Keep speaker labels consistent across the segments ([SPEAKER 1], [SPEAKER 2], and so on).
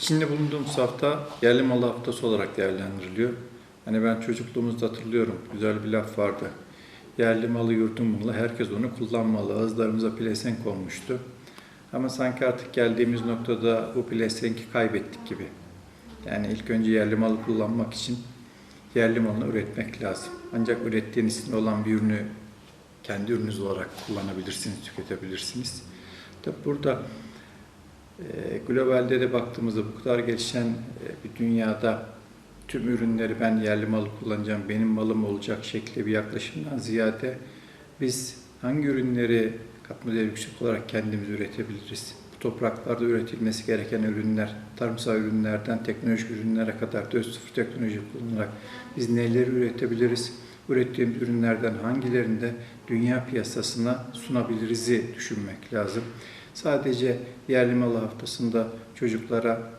[SPEAKER 1] İçinde bulunduğumuz hafta yerli malı haftası olarak değerlendiriliyor. Hani ben çocukluğumuzda hatırlıyorum, güzel bir laf vardı. Yerli malı yurdun malı, herkes onu kullanmalı. Ağızlarımıza pelesenk olmuştu. Ama sanki artık geldiğimiz noktada bu pelesenki kaybettik gibi. Yani ilk önce yerli malı kullanmak için yerli malını üretmek lazım. Ancak ürettiğiniz için olan bir ürünü kendi ürününüz olarak kullanabilirsiniz, tüketebilirsiniz. Tabi burada globalde de baktığımızda bu kadar gelişen e, bir dünyada tüm ürünleri ben yerli malı kullanacağım, benim malım olacak şekli bir yaklaşımdan ziyade biz hangi ürünleri katma değeri yüksek olarak kendimiz üretebiliriz? Bu topraklarda üretilmesi gereken ürünler, tarımsal ürünlerden teknolojik ürünlere kadar 4.0 teknoloji kullanarak biz neleri üretebiliriz? Ürettiğimiz ürünlerden hangilerinde dünya piyasasına sunabiliriz'i düşünmek lazım. Sadece yerli malı haftasında çocuklara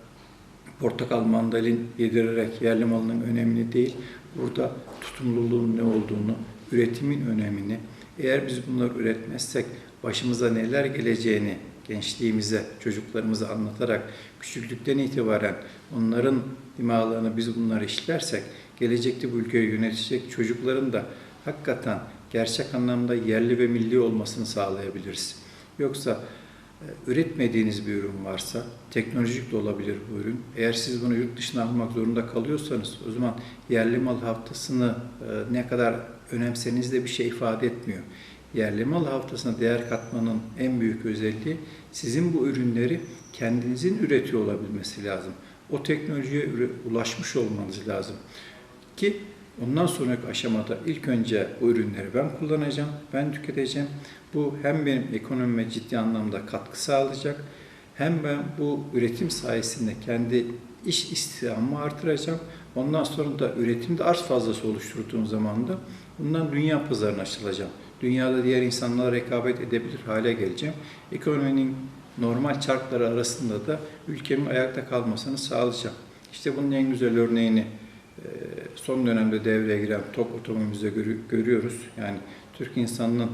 [SPEAKER 1] portakal mandalin yedirerek yerli malının önemini değil, burada tutumluluğun ne olduğunu, üretimin önemini, eğer biz bunları üretmezsek başımıza neler geleceğini gençliğimize, çocuklarımıza anlatarak küçüklükten itibaren onların dimağlarını biz bunları işlersek gelecekte bu ülkeyi yönetecek çocukların da hakikaten gerçek anlamda yerli ve milli olmasını sağlayabiliriz. Yoksa üretmediğiniz bir ürün varsa, teknolojik de olabilir bu ürün. Eğer siz bunu yurt dışına almak zorunda kalıyorsanız o zaman yerli mal haftasını e, ne kadar önemseniz de bir şey ifade etmiyor. Yerli mal haftasına değer katmanın en büyük özelliği sizin bu ürünleri kendinizin üretiyor olabilmesi lazım. O teknolojiye ulaşmış olmanız lazım. Ki ondan sonraki aşamada ilk önce bu ürünleri ben kullanacağım, ben tüketeceğim. Bu hem benim ekonomime ciddi anlamda katkı sağlayacak, hem ben bu üretim sayesinde kendi iş istihdamımı artıracağım. Ondan sonra da üretimde arz fazlası oluşturduğum zaman da bundan dünya pazarına açılacağım. Dünyada diğer insanlarla rekabet edebilir hale geleceğim. Ekonominin normal çarkları arasında da ülkemin ayakta kalmasını sağlayacağım. İşte bunun en güzel örneğini son dönemde devreye giren TOK otomobilimizde görüyoruz. Yani Türk insanının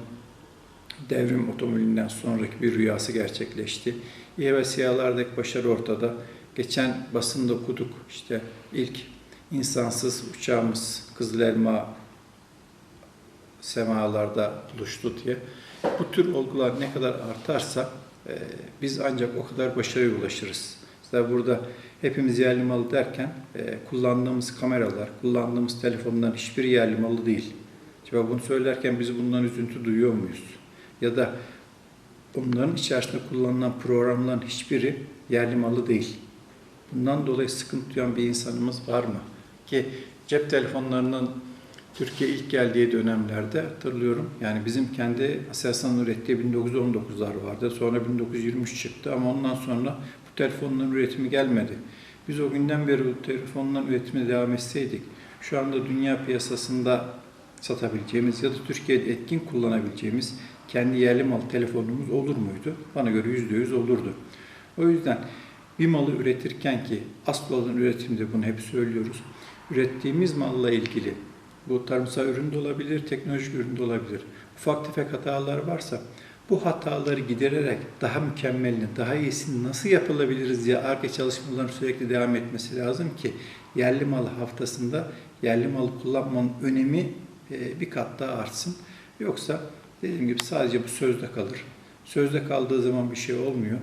[SPEAKER 1] devrim otomobilinden sonraki bir rüyası gerçekleşti. İyi ve siyahlardaki başarı ortada. Geçen basında okuduk işte ilk insansız uçağımız Kızıl Elma semalarda buluştu diye. Bu tür olgular ne kadar artarsa e, biz ancak o kadar başarıya ulaşırız. Mesela burada hepimiz yerli malı derken e, kullandığımız kameralar, kullandığımız telefonların hiçbir yerli malı değil. Acaba bunu söylerken biz bundan üzüntü duyuyor muyuz? Ya da bunların içerisinde kullanılan programların hiçbiri yerli malı değil. Bundan dolayı sıkıntı duyan bir insanımız var mı? Ki cep telefonlarının Türkiye ilk geldiği dönemlerde hatırlıyorum. Yani bizim kendi Aselsan'ın ürettiği 1919'lar vardı. Sonra 1923 çıktı ama ondan sonra telefonların üretimi gelmedi. Biz o günden beri bu telefonların üretimine devam etseydik şu anda dünya piyasasında satabileceğimiz ya da Türkiye'de etkin kullanabileceğimiz kendi yerli mal telefonumuz olur muydu? Bana göre yüzde yüz olurdu. O yüzden bir malı üretirken ki asıl olan üretimde bunu hep söylüyoruz. Ürettiğimiz malla ilgili bu tarımsal ürün de olabilir, teknolojik ürün de olabilir. Ufak tefek hatalar varsa bu hataları gidererek daha mükemmelini, daha iyisini nasıl yapılabiliriz diye ARGE çalışmaların sürekli devam etmesi lazım ki yerli malı haftasında yerli malı kullanmanın önemi e, bir kat daha artsın. Yoksa dediğim gibi sadece bu sözde kalır. Sözde kaldığı zaman bir şey olmuyor.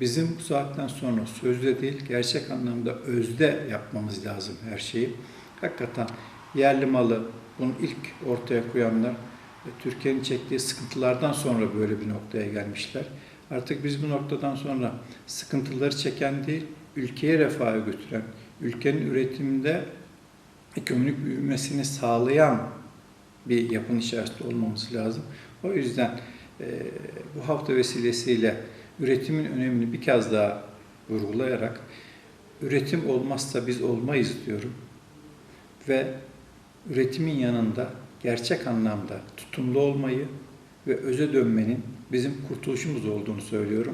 [SPEAKER 1] Bizim bu saatten sonra sözde değil, gerçek anlamda özde yapmamız lazım her şeyi. Hakikaten yerli malı, bunu ilk ortaya koyanlar Türkiye'nin çektiği sıkıntılardan sonra böyle bir noktaya gelmişler. Artık biz bu noktadan sonra sıkıntıları çeken değil, ülkeye refahı götüren, ülkenin üretiminde ekonomik büyümesini sağlayan bir yapın içerisinde olmamız lazım. O yüzden e, bu hafta vesilesiyle üretimin önemini bir kez daha vurgulayarak üretim olmazsa biz olmayız diyorum. Ve üretimin yanında gerçek anlamda tutumlu olmayı ve öze dönmenin bizim kurtuluşumuz olduğunu söylüyorum.